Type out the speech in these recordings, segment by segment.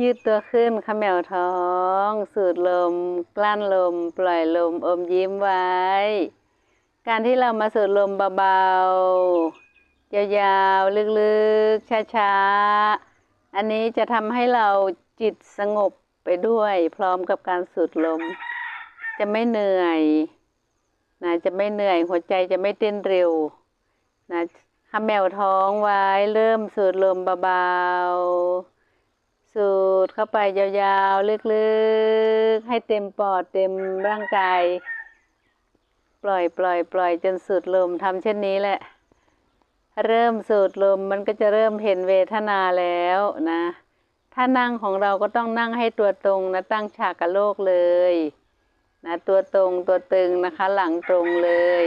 ยืดตัวขึ้นขมวท้อง สูดลม กลั้นลม ปล่อยลมอมยิ้มไว้ การที่เรามาสูดลมเบาๆ ยาวๆ ลึกๆ ช้าๆ อันนี้จะทำให้เราจิตสงบไปด้วย พร้อมกับการสูดลม จะไม่เหนื่อยนะจะไม่เหนื่อยหัวใจจะไม่เต้นเร็วนะขมวท้องไว้เริ่มสูดลมเบาๆ สูดเข้าไปยาวๆ ลึกๆ ให้เต็มปอดเต็มร่างกาย ปล่อยปล่อยปล่อยจนสูดลมทำเช่นนี้แหละ เริ่มสูดลมมันก็จะเริ่มเห็นเวทนาแล้วนะ ถ้านั่งของเราก็ต้องนั่งให้ตัวตรงนะตั้งฉากกับโลกเลยนะตัวตรงตัวตึงนะคะหลังตรงเลย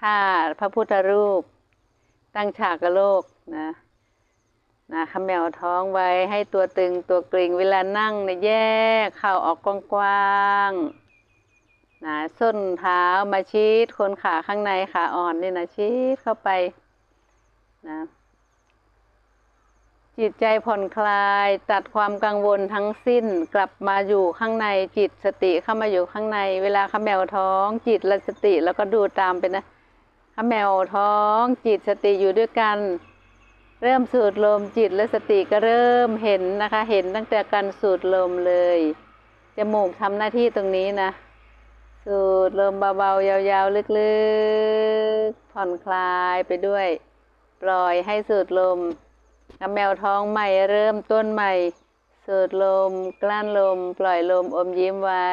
ถ้าพระพุทธรูป ตั้งฉากกับโลกนะ นะขมวท้องไว้ให้ตัวตึงตัวเกร็งเวลานั่งเนี่ยแยกเข่าออกกว้างๆนะส้นเท้ามาชีดคนขาข้างในขาอ่อนนี่นะชีดเข้าไปนะจิตใจผ่อนคลายตัดความกังวลทั้งสิ้นกลับมาอยู่ข้างในจิตสติเข้ามาอยู่ข้างใน เวลาขมวท้อง จิตและสติแล้วก็ดูตามไปนะขมวท้อง จิตสติอยู่ด้วยกัน เริ่มสูดลมจิตและสติก็เริ่มเห็นนะคะ เห็นตั้งแต่การสูดลมเลย จมูกทำหน้าที่ตรงนี้นะ สูดลมเบาๆ ยาวๆ ลึกๆ ผ่อนคลายไปด้วย ปล่อยให้สูดลมขมวท้องใหม่เริ่มต้นใหม่ สูดลม กลั้นลม ปล่อยลมอมยิ้มไว้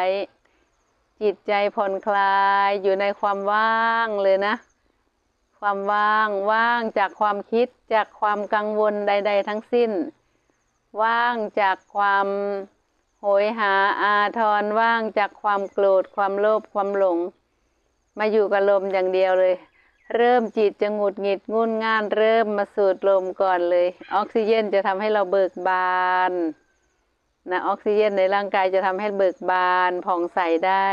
จิตใจผ่อนคลายอยู่ในความว่างเลยนะ ความว่างว่างจากความคิดจากความกังวลใด ๆ ทั้งสิ้น ว่างจากความโหยหาอาทรว่างจากความโกรธความโลภความหลง มาอยู่กับลมอย่างเดียวเลย เริ่มจิตจะหงุดหงิดงุนง่าน เริ่มมาสูดลมก่อนเลย ออกซิเจนจะทำให้เราเบิกบานนะออกซิเจนในร่างกายจะทำให้เบิกบานผ่องใสได้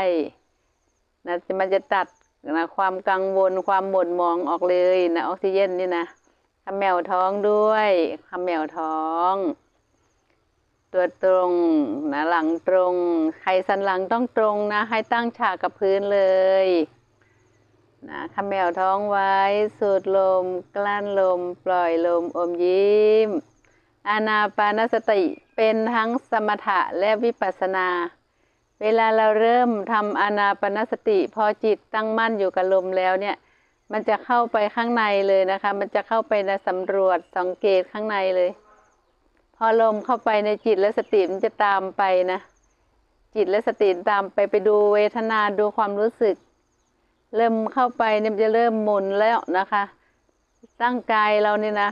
นะมันจะตัด นะความกังวลความหม่นมองออกเลยนะออกซิเจนนี่นะขมแมวท้องด้วยขมแมวท้อง ตัวตรงนะหลังตรงใครสันหลังต้องตรงนะ ให้ตั้งฉากกับพื้นเลยนะขมแมวท้องไว้ สูดลม กลั้นลม ปล่อยลม อมยิ้ม อานาปานสติเป็นทั้งสมถะและวิปัสสนา เวลาเราเริ่มทำอนาปนสติพอจิตตั้งมั่นอยู่กับลมแล้วเนี่ย มันจะเข้าไปข้างในเลยนะคะ มันจะเข้าไปในสำรวจสังเกตข้างในเลย พอลมเข้าไปในจิตและสติมันจะตามไปนะ จิตและสติตามไปไปดูเวทนาดูความรู้สึก เริ่มเข้าไปเนี่ยมันจะเริ่มหมุนแล้วนะคะร่างกายเราเนี่ยนะ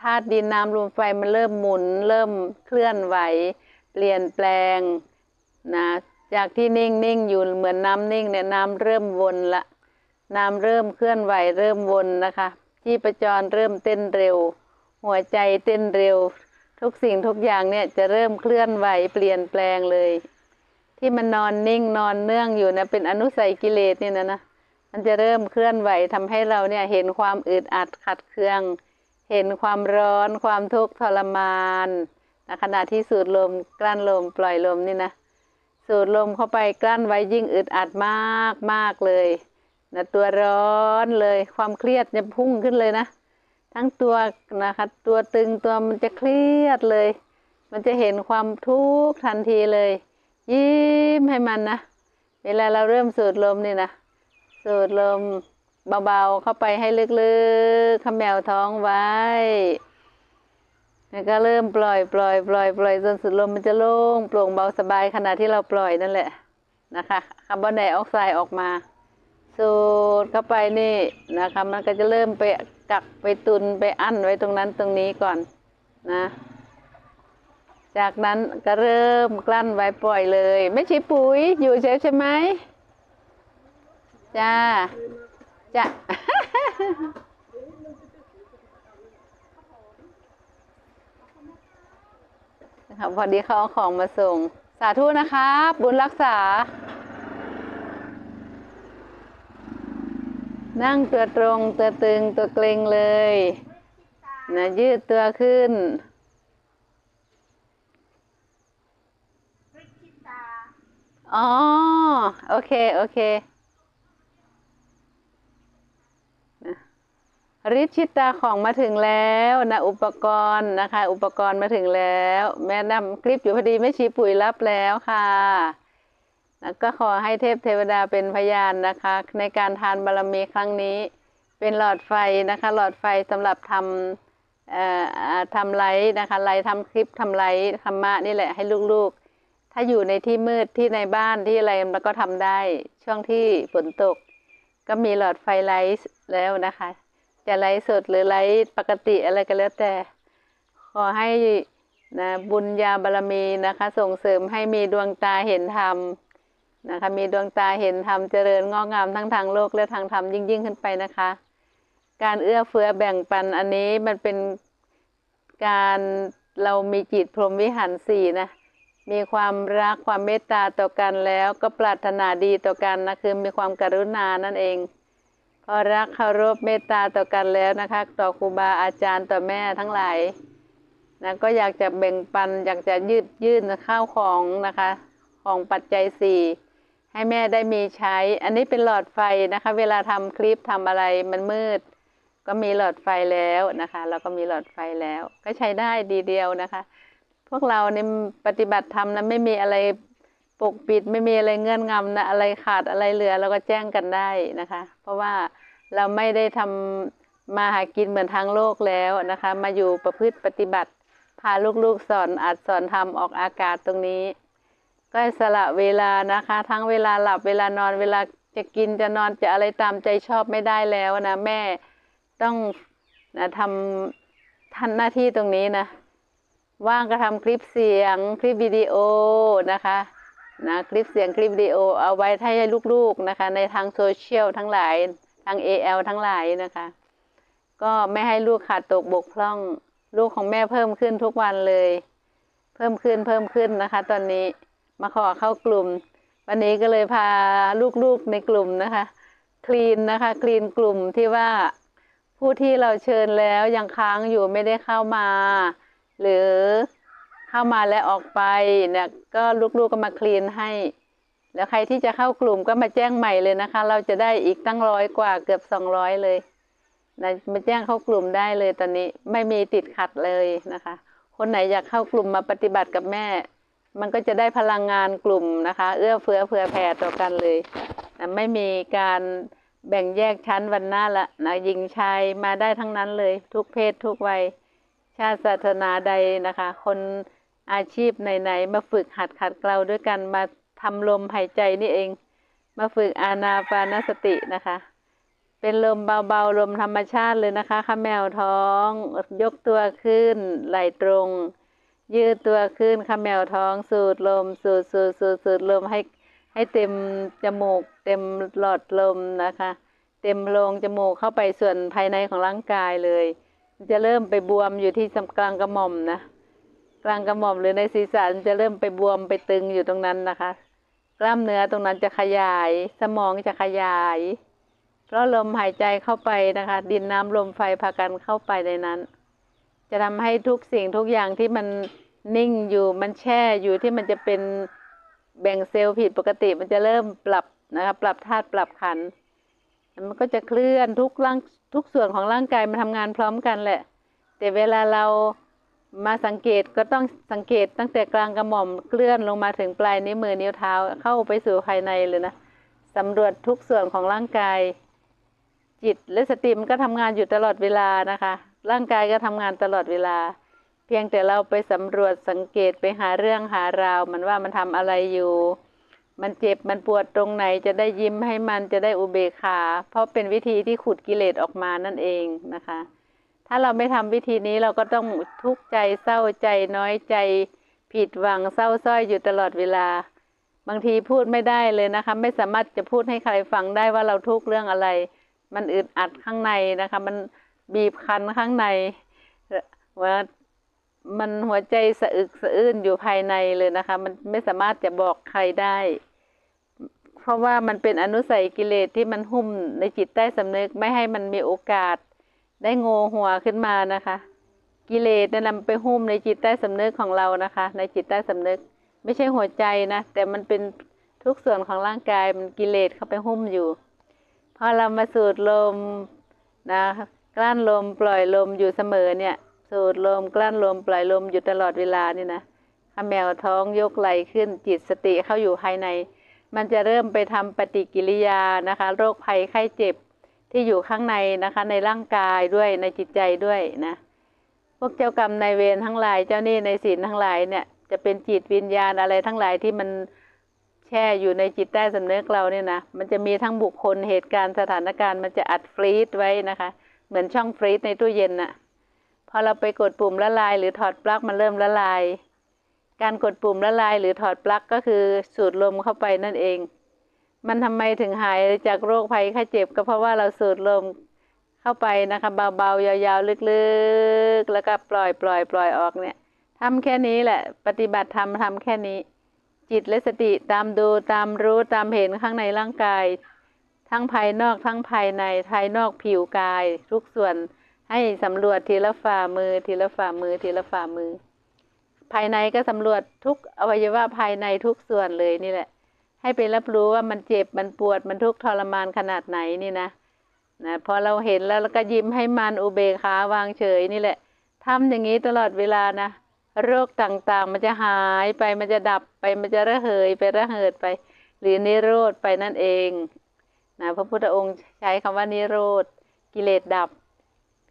ธาตุดินน้ำลมไฟมันเริ่มหมุน เริ่มเคลื่อนไหว เปลี่ยนแปลง นะจากที่นิ่งนิ่งอยู่เหมือนน้ำนิ่งเนี่ยน้ำเริ่มวนละ น้ำเริ่มเคลื่อนไหวเริ่มวนนะคะชีพจรเริ่มเต้นเร็ว หัวใจเต้นเร็ว ทุกสิ่งทุกอย่างเนี่ยจะเริ่มเคลื่อนไหวเปลี่ยนแปลงเลย ที่มันนอนนิ่งนอนเนื่องอยู่นะเป็นอนุสัยกิเลสเนี่ยนะนะมันจะเริ่มเคลื่อนไหวทำให้เราเนี่ยเห็นความอึดอัดขัดเคือง เห็นความร้อนความทุกข์ทรมานนะขณะที่สูดลมกลั้นลมปล่อยลมนี่นะ สูดลมเข้าไปกลั้นไว้ยิ่งอึดอัดมากมากเลยนะตัวร้อนเลยความเครียดจะพุ่งขึ้นเลยนะ ทั้งตัวนะคะ ตัวตึงตัวมันจะเครียดเลย มันจะเห็นความทุกข์ทันทีเลย ยิ้มให้มันนะ เวลาเราเริ่มสูดลมนี่นะ สูดลมเบาๆเข้าไปให้ลึกๆขมแมวท้องไว้ แล้วก็เริ่มปล่อยปล่อยปล่อยปล่อยจนสุดลมมันจะโล่งโปร่งเบาสบายขณะที่เราปล่อยนั่นแหละนะคะคาร์บอนไดออกไซด์ออกมาสูดเข้าไปนี่นะคะ มันก็จะเริ่มไปกักไปตุนไปอั้นไว้ตรงนั้นตรงนี้ก่อนนะ จากนั้นก็เริ่มกลั้นไว้ปล่อยเลย ไม่ใช่ปุ๋ยอยู่เฉยใช่ไหมจ้าจ้า นะคะพอดีเขาเอาของมาส่ง สาธุนะครับ บุญรักษา นั่งตัวตรงตัวตึงตัวเกรงเลยนะยืดตัวขึ้นอ๋อ โอเค โอเค ริชิตาของมาถึงแล้วนะอุปกรณ์นะคะ อุปกรณ์มาถึงแล้ว แม่นำคลิปอยู่พอดีไม่ชี้ปุ๋ยรับแล้วค่ะนะก็ขอให้เทพเทวดาเป็นพยานนะคะ ในการทานบารมีครั้งนี้ เป็นหลอดไฟนะคะ หลอดไฟสำหรับทำเอ่อทำไลฟ์นะคะไลฟ์ทำคลิปทำไลฟ์ธรรมะนี่แหละให้ลูกๆ ถ้าอยู่ในที่มืดที่ในบ้านที่อะไรมันก็ทำได้ช่วงที่ฝนตก ก็มีหลอดไฟไลท์แล้วนะคะ จะไลฟ์สดหรือไลฟ์ปกติอะไรก็แล้วแต่ ขอให้นะบุญญาบารมีนะคะ ส่งเสริมให้มีดวงตาเห็นธรรมนะคะมีดวงตาเห็นธรรมเจริญงอกงามทั้งทางโลกและทางธรรมยิ่งยิ่งขึ้นไปนะคะ การเอื้อเฟื้อแบ่งปันอันนี้มันเป็นการเรามีจิตพรหมวิหารสี่นะมีความรักความเมตตาต่อกันแล้วก็ปรารถนาดีต่อกันนะคือมีความกรุณานั่นเอง พอรักเคารพเมตตาต่อกันแล้วนะคะ ต่อครูบาอาจารย์ต่อแม่ทั้งหลายนะก็อยากจะแบ่งปันอยากจะยืดยื่นข้าวของนะคะ ของปัจจัยสี่ให้แม่ได้มีใช้ อันนี้เป็นหลอดไฟนะคะ เวลาทำคลิปทำอะไรมันมืด ก็มีหลอดไฟแล้วนะคะเราก็มีหลอดไฟแล้ว ก็ใช้ได้ดีเดียวนะคะ พวกเราเนี่ยปฏิบัติธรรมนะไม่มีอะไร ปกปิดไม่มีอะไรเงื่อนงำนะอะไรขาดอะไรเหลือเราก็แจ้งกันได้นะคะ เพราะว่าเราไม่ได้ทำมาหากินเหมือนทางโลกแล้วนะคะ มาอยู่ประพฤติปฏิบัติ พาลูกๆสอนอัดสอนทำออกอากาศตรงนี้ ก็สละเวลานะคะ ทั้งเวลาหลับเวลานอนเวลาจะกินจะนอนจะอะไรตามใจชอบไม่ได้แล้วนะแม่ต้องนะทำทันหน้าที่ตรงนี้นะ ว่างก็ทำคลิปเสียงคลิปวิดีโอนะคะ นะคลิปเสียงคลิปวิดีโอเอาไว้ให้ลูกๆนะคะ ในทางโซเชียลทั้งหลายทาง AL ทั้งหลายนะคะ ก็ไม่ให้ลูกขาดตกบกพร่อง ลูกของแม่เพิ่มขึ้นทุกวันเลย เพิ่มขึ้นเพิ่มขึ้นนะคะ ตอนนี้มาขอเข้ากลุ่ม วันนี้ก็เลยพาลูกๆในกลุ่มนะคะ คลีนนะคะ คลีนกลุ่มที่ว่าผู้ที่เราเชิญแล้วยังค้างอยู่ไม่ได้เข้ามา หรือ เข้ามาแล้วออกไปเนี่ยก็ลูกๆก็มาคลีนให้ แล้วใครที่จะเข้ากลุ่มก็มาแจ้งใหม่เลยนะคะ เราจะได้อีกตั้งร้อยกว่าเกือบสองร้อยเลยนะมาแจ้งเข้ากลุ่มได้เลยตอนนี้ไม่มีติดขัดเลยนะคะ คนไหนอยากเข้ากลุ่มมาปฏิบัติกับแม่ มันก็จะได้พลังงานกลุ่มนะคะ เอื้อเฟื้อเผื่อแผ่ต่อกันเลยนะไม่มีการแบ่งแยกชั้นวันหน้าละนะหญิงชายมาได้ทั้งนั้นเลย ทุกเพศทุกวัย ชาติศาสนาใดนะคะ คน อาชีพไหนๆมาฝึกหัดขัดเกลาด้วยกันมาทำลมหายใจนี่เอง มาฝึกอานาปานสตินะคะ เป็นลมเบาๆลมธรรมชาติเลยนะคะข้าแมวท้อง ยกตัวขึ้น ไหลตรง ยืดตัวขึ้นข้าแมวท้อง สูดลม สูดสูดสูดสูดลมให้ให้เต็มจมูก เต็มหลอดลมนะคะ เต็มโพรงจมูกเข้าไปส่วนภายในของร่างกายเลย จะเริ่มไปบวมอยู่ที่กลางกระหม่อมนะ กลางกระหม่อมหรือในศีรษะมันจะเริ่มไปบวมไปตึงอยู่ตรงนั้นนะคะ กล้ามเนื้อตรงนั้นจะขยาย สมองจะขยาย เพราะลมหายใจเข้าไปนะคะ ดินน้ำลมไฟพากันเข้าไปในนั้น จะทำให้ทุกสิ่งทุกอย่างที่มันนิ่งอยู่มันแช่อยู่ที่มันจะเป็นแบ่งเซลล์ผิดปกติมันจะเริ่มปรับนะคะปรับธาตุปรับขัน มันก็จะเคลื่อนทุกร่างทุกส่วนของร่างกายมันทำงานพร้อมกันแหละ แต่เวลาเรา มาสังเกตก็ต้องสังเกตตั้งแต่กลางกระหม่อมเคลื่อนลงมาถึงปลายนิ้วมือนิ้วเท้าเข้าไปสู่ภายในเลยนะสำรวจทุกส่วนของร่างกาย จิตและสติมันก็ทำงานอยู่ตลอดเวลานะคะ ร่างกายก็ทำงานตลอดเวลา เพียงแต่เราไปสำรวจสังเกตไปหาเรื่องหาราว มันว่ามันทำอะไรอยู่ มันเจ็บมันปวดตรงไหนจะได้ยิ้มให้มันจะได้อุเบกขา เพราะเป็นวิธีที่ขุดกิเลสออกมานั่นเองนะคะ ถ้าเราไม่ทำวิธีนี้เราก็ต้องทุกข์ใจเศร้าใจน้อยใจ ผิดหวังเศร้าส้อยอยู่ตลอดเวลา บางทีพูดไม่ได้เลยนะคะ ไม่สามารถจะพูดให้ใครฟังได้ว่าเราทุกข์เรื่องอะไร มันอึดอัดข้างในนะคะ มันบีบคั้นข้างในว่ามันหัวใจสะอึกสะอื้นอยู่ภายในเลยนะคะ มันไม่สามารถจะบอกใครได้ เพราะว่ามันเป็นอนุสัยกิเลสที่มันหุ้มในจิตใต้สำนึกไม่ให้มันมีโอกาส ได้โงหัวขึ้นมานะคะ กิเลสเนี่ยนำไปหุ้มในจิตใต้สำนึกของเรานะคะ ในจิตใต้สำนึก ไม่ใช่หัวใจนะแต่มันเป็นทุกส่วนของร่างกายมันกิเลสเข้าไปหุ้มอยู่พอเรามาสูดลมนะกลั้นลมปล่อยลมอยู่เสมอเนี่ย สูดลมกลั้นลมปล่อยลมอยู่ตลอดเวลานี่นะถ้าแมวท้องยกไหลขึ้นจิตสติเข้าอยู่ภายใน มันจะเริ่มไปทำปฏิกิริยานะคะ โรคภัยไข้เจ็บ ที่อยู่ข้างในนะคะ ในร่างกายด้วยในจิตใจด้วยนะ พวกเจ้ากรรมนายเวรทั้งหลาย เจ้าหนี้ในศีลทั้งหลายเนี่ย จะเป็นจิตวิญญาณอะไรทั้งหลายที่มันแช่อยู่ในจิตใต้สำนึกเราเนี่ยนะมันจะมีทั้งบุคคลเหตุการณ์สถานการณ์มันจะอัดฟรีซไว้นะคะ เหมือนช่องฟรีซในตู้เย็นน่ะพอเราไปกดปุ่มละลาย หรือถอดปลั๊กมันเริ่มละลาย การกดปุ่มละลาย หรือถอดปลั๊กก็คือสูดลมเข้าไปนั่นเอง มันทำไมถึงหายจากโรคภัยไข้เจ็บก็เพราะว่าเราสูดลมเข้าไปนะคะเบาๆ ยาวๆ ลึกๆ แล้วก็ปล่อยปล่อยปล่อยออกเนี่ยทำแค่นี้แหละ ปฏิบัติธรรมทำแค่นี้ จิตและสติตามดูตามรู้ตามเห็นข้างในร่างกาย ทั้งภายนอกทั้งภายในภายนอกผิวกาย ทุกส่วนให้สำรวจทีละฝ่ามือ ทีละฝ่ามือทีละฝ่ามือ ภายในก็สำรวจทุกอวัยวะภายในทุกส่วนเลยนี่แหละ ให้ไปรับรู้ว่ามันเจ็บมันปวดมันทุกข์ทรมานขนาดไหนนี่นะนะพอเราเห็นแล้วเราก็ยิ้มให้มันอุเบกขาวางเฉยนี่แหละทำอย่างนี้ตลอดเวลานะโรคต่างๆ มันจะหายไปมันจะดับไปมันจะระเหยไประเหิดไป หรือนิโรธไปนั่นเองนะพระพุทธองค์ใช้คำว่านิโรธกิเลสดับ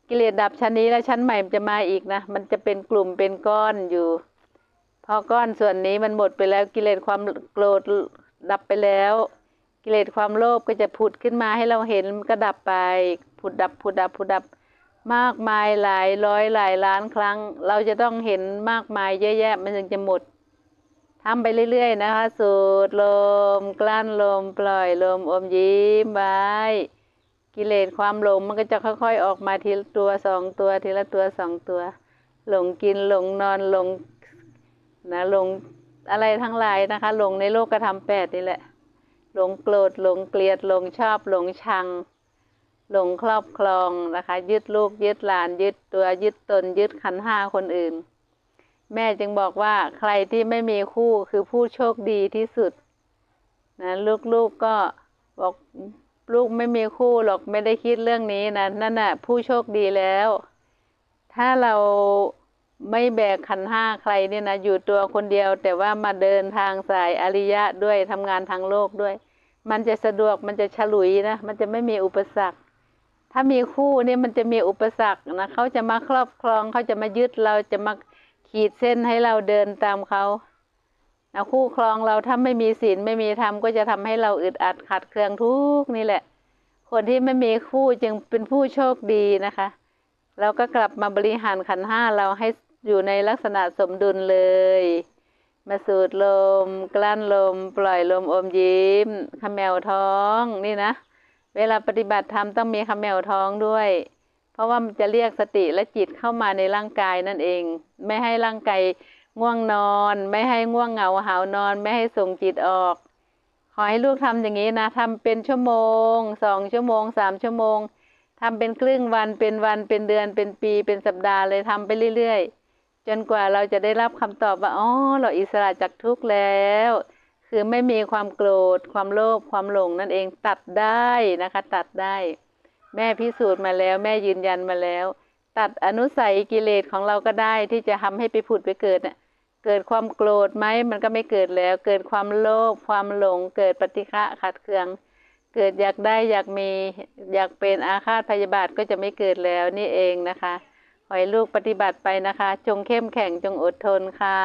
กิเลสดับชั้นนี้แล้วชั้นใหม่มันจะมาอีกนะ มันจะเป็นกลุ่มเป็นก้อนอยู่ พอก้อนส่วนนี้มันหมดไปแล้วกิเลสความโกรธ ดับไปแล้ว กิเลสความโลภก็จะผุดขึ้นมาให้เราเห็นก็ดับไป ผุดดับผุดดับผุดดับมากมายหลายร้อยหลายล้านครั้ง เราจะต้องเห็นมากมายเยอะแยะมันถึงจะหมดทำไปเรื่อย ๆ นะคะ สูดลม กลั้นลม ปล่อยลมอมยิ้มไว้กิเลสความหลงมันก็จะค่อย ๆ ออกมาทีละตัวสองตัวทีละตัวสองตัว หลงกินหลงนอนหลงนะหลง อะไรทั้งหลายนะคะ หลงในโลกกระทำแปดนี่แหละ หลงโกรธหลงเกลียดหลงชอบหลงชัง หลงครอบครองนะคะ ยึดลูกยึดหลานยึดตัวยึดตนยึดขันห้าคนอื่น แม่จึงบอกว่าใครที่ไม่มีคู่คือผู้โชคดีที่สุดนะลูกๆกก็บอกลูกไม่มีคู่หรอกไม่ได้คิดเรื่องนี้นะนั่นน่ะผู้โชคดีแล้ว ถ้าเรา ไม่แบกขันห้าใครเนี่ยนะอยู่ตัวคนเดียว แต่ว่ามาเดินทางสายอริยะด้วยทำงานทางโลกด้วย มันจะสะดวกมันจะฉลุยนะ มันจะไม่มีอุปสรรค ถ้ามีคู่เนี่ยมันจะมีอุปสรรคนะเขาจะมาครอบครองเขาจะมายึดเราจะมาขีดเส้นให้เราเดินตามเขานะคู่ครองเราถ้าไม่มีศีลไม่มีธรรมก็จะทำให้เราอึดอัดขัดเคืองทุกนี่แหละ คนที่ไม่มีคู่จึงเป็นผู้โชคดีนะคะ เราก็กลับมาบริหารขันห้าเราให้ อยู่ในลักษณะสมดุลเลย มาสูดลม กลั้นลม ปล่อยลมอมยิ้มขมแมวท้องนี่นะ เวลาปฏิบัติธรรมต้องมีขมแมวท้องด้วย เพราะว่ามันจะเรียกสติและจิตเข้ามาในร่างกายนั่นเอง ไม่ให้ร่างกายง่วงนอน ไม่ให้ง่วงเหงาหาวนอน ไม่ให้ส่งจิตออก ขอให้ลูกทำอย่างนี้นะทำเป็นชั่วโมงสองชั่วโมงสามชั่วโมงทำเป็นครึ่งวันเป็นวันเป็นเดือนเป็นปีเป็นสัปดาห์เลยทำไปเรื่อยๆ จนกว่าเราจะได้รับคำตอบว่าอ๋อเราอิสระจากทุกข์แล้ว คือไม่มีความโกรธ ความโลภความหลงนั่นเองตัดได้นะคะ ตัดได้ แม่พิสูจน์มาแล้ว แม่ยืนยันมาแล้ว ตัดอนุสัยกิเลสของเราก็ได้ที่จะทำให้ไปผุดไปเกิดเนี่ยเกิดความโกรธไหมมันก็ไม่เกิดแล้ว เกิดความโลภความหลง เกิดปฏิฆะขัดเคือง เกิดอยากได้อยากมีอยากเป็นอาฆาตพยาบาทก็จะไม่เกิดแล้วนี่เองนะคะ ขอให้ลูกปฏิบัติไปนะคะ จงเข้มแข็งจงอดทนค่ะ